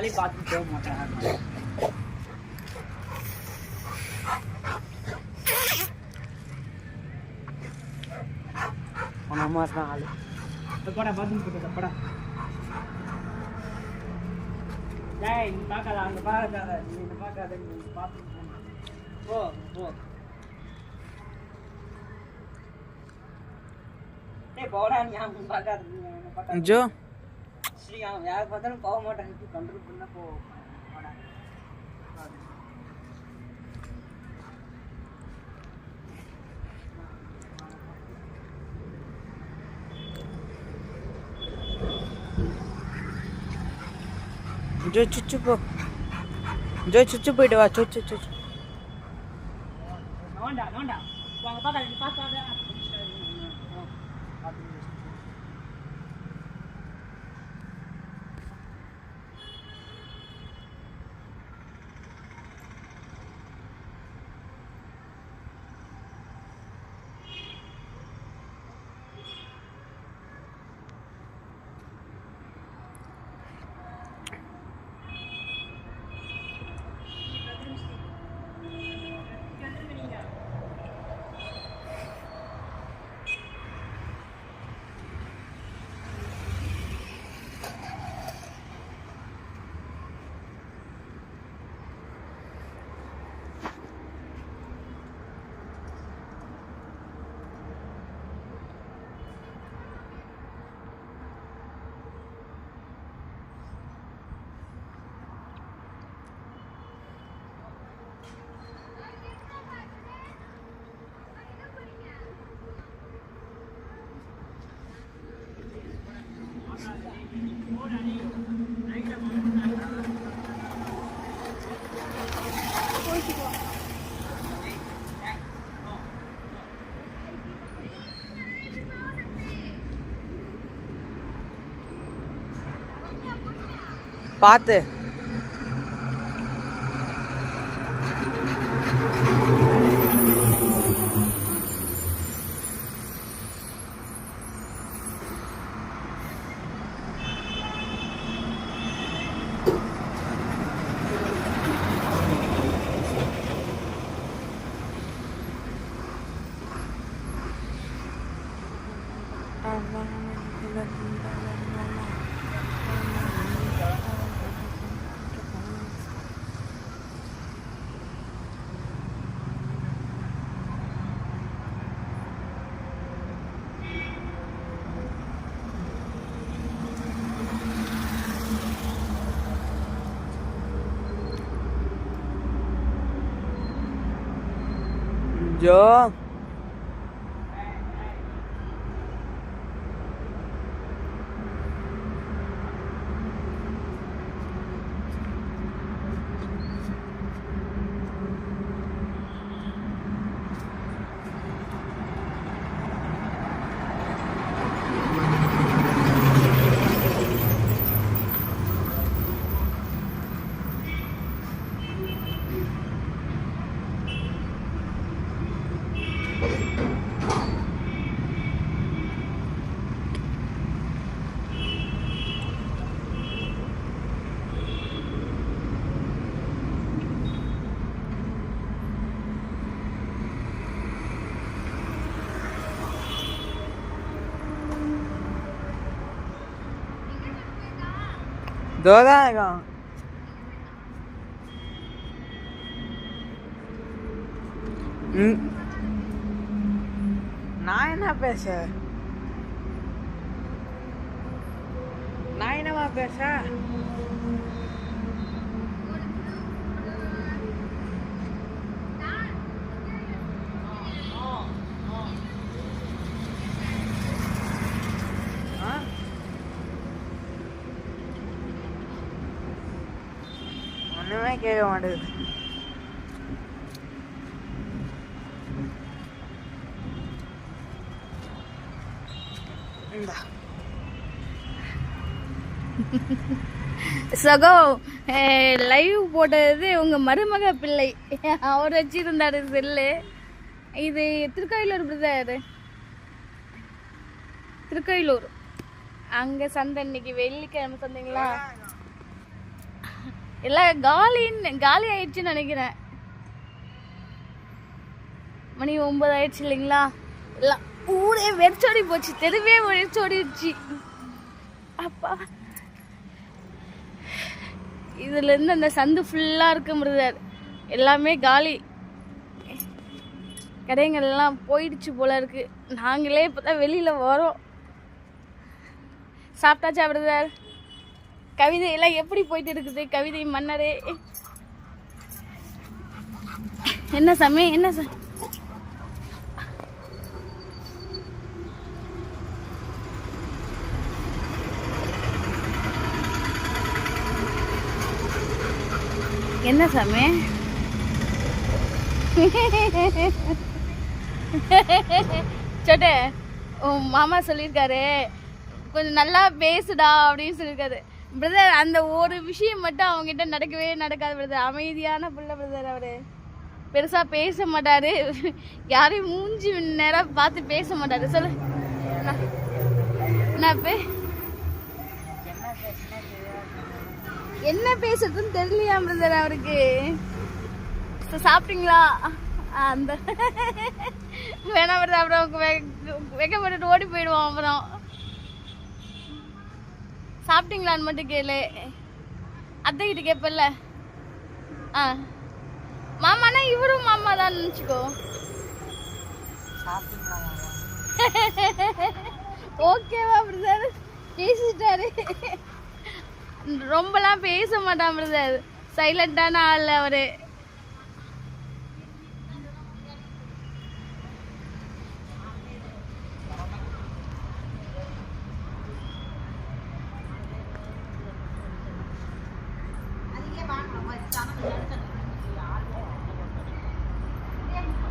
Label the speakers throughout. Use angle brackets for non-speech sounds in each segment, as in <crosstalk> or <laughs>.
Speaker 1: பார்த்தாலே பார்த்துட்டு போக மாட்டாங்க உன் அம்மா தான் ஆளு படா பாத்ரூம் போட்டு படா டேய் நீ பார்க்காத அங்கே பார்க்காத நீ என்ன பார்க்காத நீ பாத்ரூம் போ போ டேய் போடா நீ அவங்க பார்க்காத நீ என்ன பார்க்காத
Speaker 2: ஜோ
Speaker 1: ஸ்ரீ அவன் யார் பார்த்தாலும் போக மாட்டாங்க. கண்ட்ரோல் பண்ணா போ போடா
Speaker 2: ஜோ சுச்சு போ. ஜோ சுச்சு போயிட்டு வா. சுச்சு சுச்சு
Speaker 1: நோண்டா நோண்டா. வாங்க பார்க்காத நீ பார்க்காத.
Speaker 2: பார்த்து 안녕 இதோதான் இருக்கான் ம். நான் என்ன பேச நான் என்னவா பேச ஆ? ஒண்ணுமே கேட்க மாட்டேங்குது
Speaker 3: சகோ லைவ் போட்டது உங்க மருமக பிள்ளை. அவர் வச்சிருந்தாரு செல்லு. இது திருக்கோயிலூர் பிரதர் திருக்கோயிலூர். அங்க சந்தை இன்னைக்கு வெள்ளிக்கிழமை சந்தைங்களா? எல்லாம் காலின்னு காலி ஆயிடுச்சுன்னு நினைக்கிறேன். மணி ஒன்பது ஆயிடுச்சு இல்லைங்களா? எல்லாம் ஊரே வெறிச்சோடி போச்சு. தெருவே வெறிச்சோடிடுச்சு அப்பா. இதுல இருந்து அந்த சந்து ஃபுல்லா இருக்க முடியாது. எல்லாமே காலி. கடைங்கள்லாம் எல்லாம் போயிடுச்சு போல இருக்கு. நாங்களே இப்பதான் வெளியில வரோம். சாப்பிட்டாச்சா பிரதர் கவிதை எல்லாம் எப்படி போயிட்டு இருக்குது? கவிதை மன்னரே. என்ன சாமி? என்ன சா என்ன சாமி? சொட்டே உன் மாமா சொல்லியிருக்காரு. கொஞ்சம் நல்லா பேசுடா அப்படின்னு சொல்லியிருக்காரு. பிரதர் அந்த ஒரு விஷயம் மட்டும் அவங்ககிட்ட நடக்கவே நடக்காது பிரதர் அமைதியான பிள்ளை பிரதர் அவரு. பெருசா பேச மாட்டாரு. யாரையும் மூஞ்சி நேரம் பார்த்து பேச மாட்டாரு. சொல்லு. நான்- பே. என்ன பேசுறதுன்னு தெரியலையா பிரதர் அவருக்கு? சாப்பிட்டீங்களா? அந்த. வேணாம் பிரதர் அப்புறம் வெ- வெக்கப்பட்டுட்டு ஓடி போயிடுவோம் அப்புறம். சாப்பிட்டீங்களான்னு மட்டும் கேளு. அத்தை கிட்ட கேட்பல்ல ஆ. மாமானா இவரும் மாமா தான் <laughs> நினச்சிக்கோ ஓகேவா பிரதர்? பேசிட்டாரு. ரொம்பலாம் பேச மாட்டான் பிரதர். சைலண்டான ஆள் அவரு.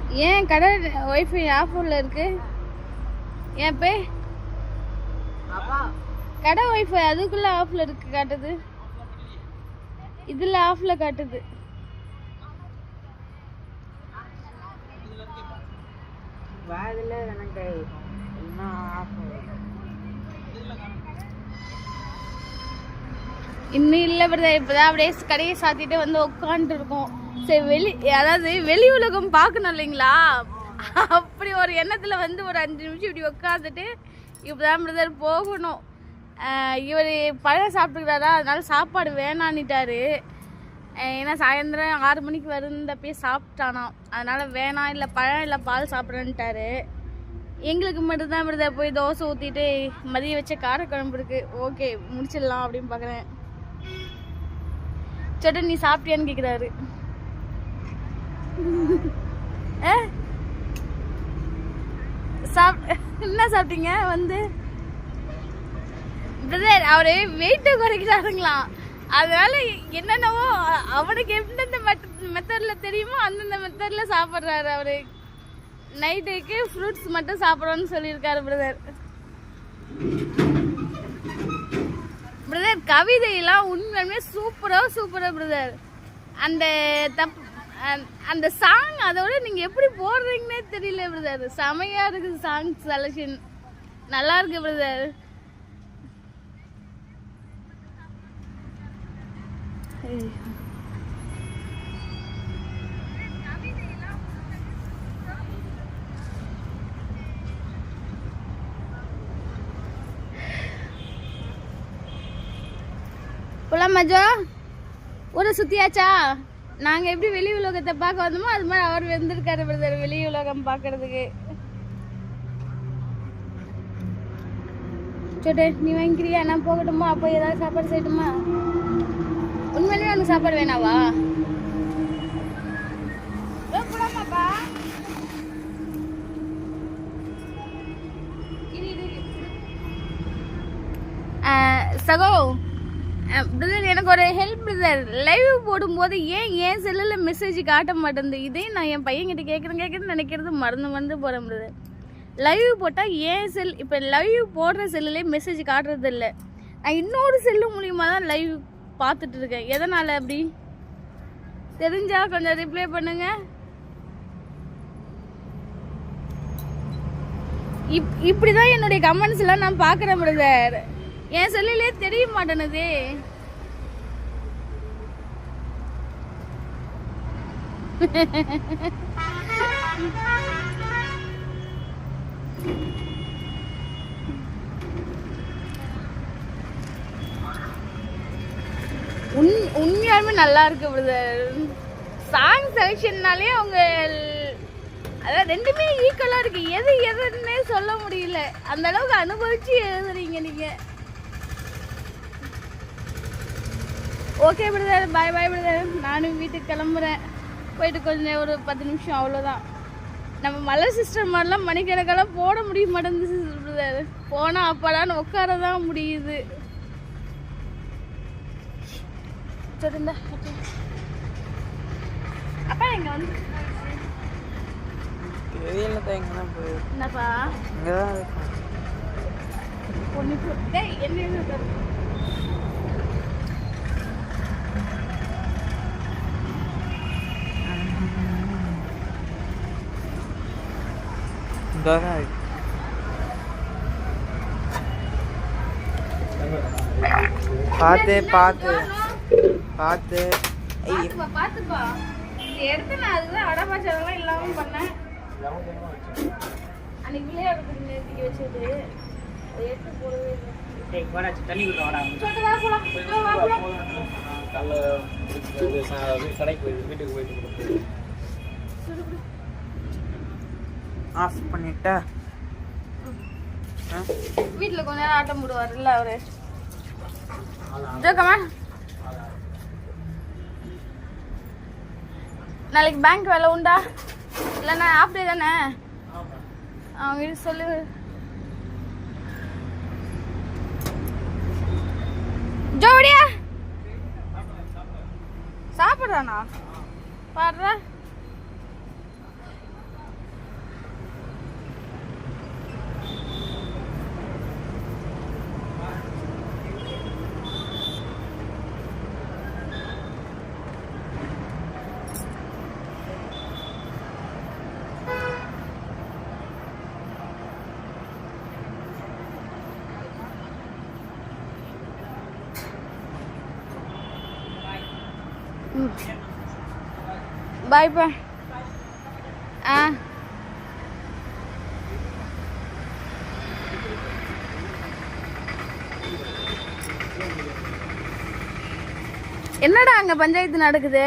Speaker 3: ஏன் கடை ஒய்ஃபை ஆஃபரில் இருக்கு? ஏன் பே கடை ஒய்ஃபை அதுக்குள்ள ஆஃப்ல இருக்கு காட்டுது. இதுல ஆஃப்ல காட்டுது.
Speaker 2: வாதில் எனக்கு இன்னும்
Speaker 3: இல்லை பிரதர் இப்போதான் அப்படியே கடையை சாத்திட்டு வந்து உட்காந்துட்டு இருக்கோம் சரி வெளி அதாவது வெளி உலகம் பார்க்கணும் இல்லைங்களா? அப்படி ஒரு எண்ணத்தில் வந்து ஒரு அஞ்சு நிமிஷம் இப்படி உட்காந்துட்டு இப்போதான் பிரதர் போகணும். இவர் பழம் சாப்பிட்டுக்கிறாரா? அதனால சாப்பாடு வேணான்னுட்டாரு. ஏன்னா சாயந்தரம் ஆறு மணிக்கு வருந்தப்பயே சாப்பிட்டானாம் அதனால வேணாம் இல்லை பழம் இல்லை பால் சாப்பிட்றேன்ட்டாரு. எங்களுக்கு மட்டும்தான் பிரதர் போய் தோசை ஊற்றிட்டு மதியம் வச்ச காரக்குழம்பு இருக்கு. ஓகே முடிச்சிடலாம் அப்படின்னு பார்க்குறேன் சொட்ட நீ சாப்பிட்டியான்னு கேட்குறாரு <laughs> Eh? என்ன சாப்பிட்டீங்க? வந்து பிரதர் அவரு வெயிட்டை குறைக்கிறாருங்களாம் அதனால என்னென்னவோ அவனுக்கு எந்தெந்த மெத்தட்ல தெரியுமோ அந்தந்த மெத்தட்ல சாப்பிட்றாரு அவரு. நைட்டுக்கு ஃப்ரூட்ஸ் மட்டும் சாப்பிட்றோன்னு சொல்லியிருக்காரு பிரதர் பிரதர் கவிதையெல்லாம் உண்மையுமே சூப்பராக சூப்பராக பிரதர் அந்த தப் அந்த- அந்த சாங் அதோட நீங்கள் எப்படி போடுறீங்கன்னே தெரியல பிரதர் செமையாக இருக்குது சாங் செலக்ஷன் நல்லா இருக்கு பிரதர் போலாம் மஜா. ஊரை சுத்தியாச்சா? நாங்க எப்படி வெளி உலகத்தை பார்க்க வந்தோமோ அது மாதிரி அவர் வந்திருக்காரு பிரதர் வெளி உலகம் பார்க்கறதுக்கு. சொட்டு நீ வாங்கிக்கிறியா? நான் போகட்டுமா? அப்போ ஏதாவது சாப்பாடு செய்யட்டுமா? உண்மையிலேயே உனக்கு சாப்பாடு வேணாவா? சகோ பிரதர் எனக்கு ஒரு ஹெல்ப் பிரதர் லைவ் போடும்போது ஏன் ஏன் செல்லில் மெசேஜ் காட்ட மாட்டேங்குது? இதே நான் என் பையன்கிட்ட கேட்குறேன் கேட்குறேன்னு நினைக்கிறது மறந்து மறந்து போகிறேன் பிரதர் லைவ் போட்டால் ஏன் செல் இப்போ லைவ் போடுற செல்லுலேயே மெசேஜ் காட்டுறது இல்லை. நான் இன்னொரு செல்லு மூலியமாக தான் லைவ் பார்த்துட்டு இருக்கேன். எதனால் அப்படி? தெரிஞ்சா கொஞ்சம் ரிப்ளை பண்ணுங்க. இப் இப்படி தான் என்னுடைய கமெண்ட்ஸ் எல்லாம் நான் பார்க்குறேன் பிரதர் என் செல்லிலே தெரிய மாட்டேனுதே. உண் உண்மையாலுமே நல்லா இருக்கு பிரதர் சாங் செலெக்ஷன்னாலே அவங்க அதாவது ரெண்டுமே ஈக்குவலாக இருக்கு. எது எதுன்னே சொல்ல முடியல. அந்த அளவுக்கு அனுபவிச்சு எழுதுறீங்க நீங்க. Okay brother bye bye brother நானும் வீட்டுக்கு கிளம்புறேன். போயிட்டு கொஞ்சம் ஒரு பத்து நிமிஷம் அவ்வளோதான் நம்ம மலை சிஸ்டர் மாதிரிலாம் மணிக்கணக்கெல்லாம் போட முடிய மாட்டேங்குது போனால் அப்படான்னு உட்கார தான் முடியுது. அப்பா இங்க வந்து.
Speaker 2: தெரியல எங்கே தான் போய்
Speaker 3: என்னப்பா
Speaker 2: இங்கே தான் இருக்கும்
Speaker 3: பொண்ணு என்ன
Speaker 2: பார்த்து பார்த்து பார்த்து ஐயோ
Speaker 3: பாத்துப்பா எடுத்து நான் அதுதான் அடபாச்சதெல்லாம் இல்லாம பண்ணேன் அன்னைக்கு விளையாடுறதுக்கு நேர்த்திக்கு வச்சது அதை எடுத்து போடவே இல்லை
Speaker 1: டேய் வாடா தண்ணி கொடுத்து வாடா
Speaker 3: சொல்லிட்டு வா போலாம் வா, வா, போலாம்.
Speaker 4: கடைக்கு போயிட்டு வீட்டுக்கு போயிட்டு
Speaker 2: ஆஃப் பண்ணிட்டா.
Speaker 3: வீட்டில் கொஞ்ச நேரம் ஆட்டம் போடுவாருல்ல அவரு. ஜோக்கமா நாளைக்கு பேங்க் வேலை உண்டா? இல்லைண்ணா ஆஃப் டே தானே? அவங்க சொல்லு. ஜோடியா! சாப்பிட்றானா? பாடுற. பாய் பா ஆ. என்னடா அங்க பஞ்சாயத்து நடக்குது?